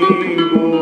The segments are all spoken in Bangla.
Believe.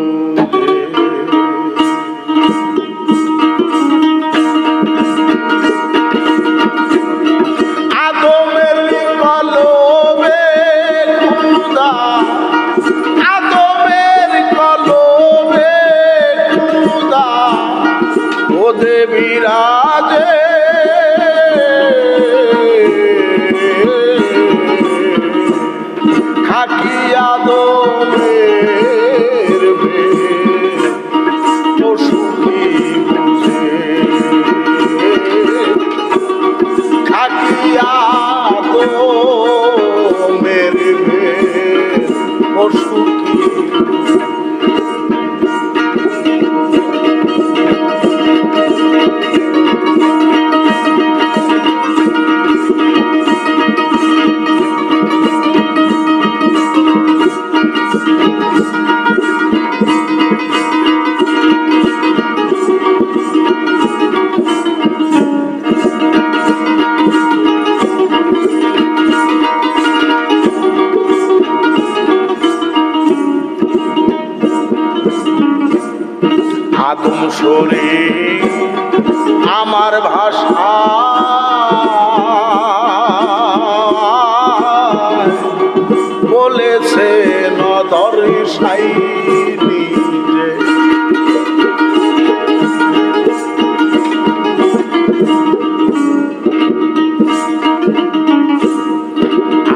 পশু আদম শরীর আমার ভাষা। বলেছে নদর সাই নিজে।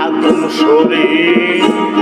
আদম শরীর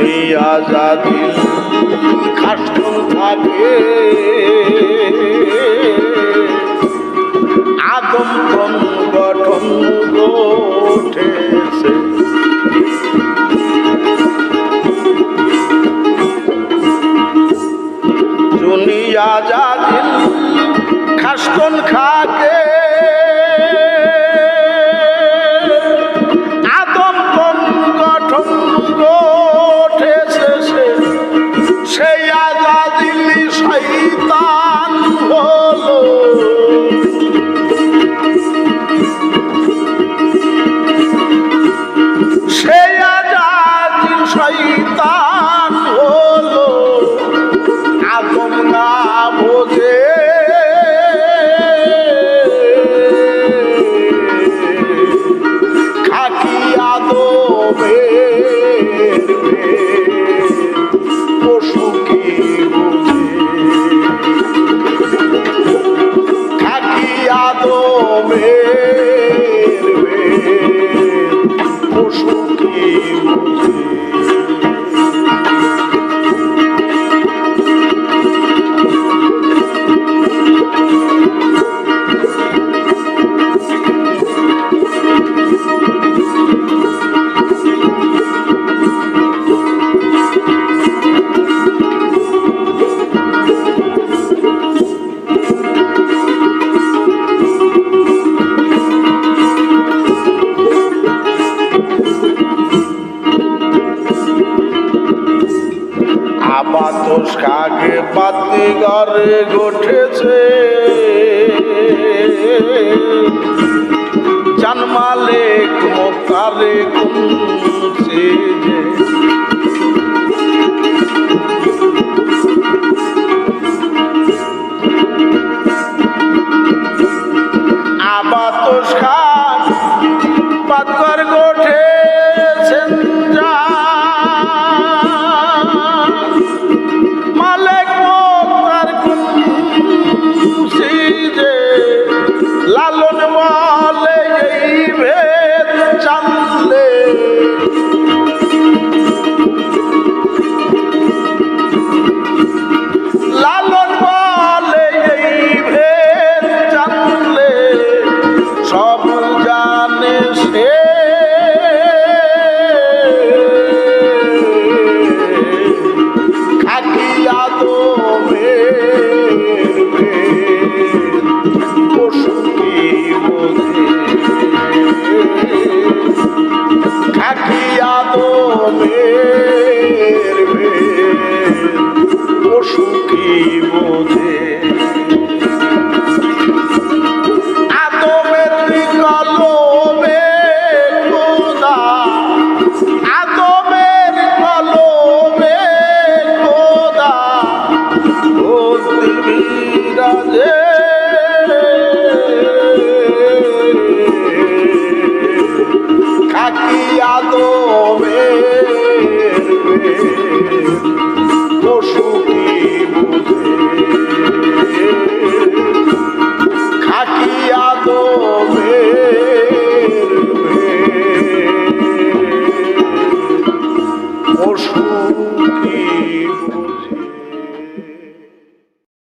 শুনিয়া যাদিল খাটুন থাকে আদম গঠন গোঠেছে শুনিয়া যাদিল খাষ্টন খাকে। আজাদিল শৈতান হলো। আদম না বোঝে। খাকি কাকে পাতি ঘরে গঠেছে জন্মালে মোতারে কুমছে যে। আবাতস মালে এই ভেদ জানলে লালন মালে এই ভেদ জানলে সব আদমের ভেদ পশু কি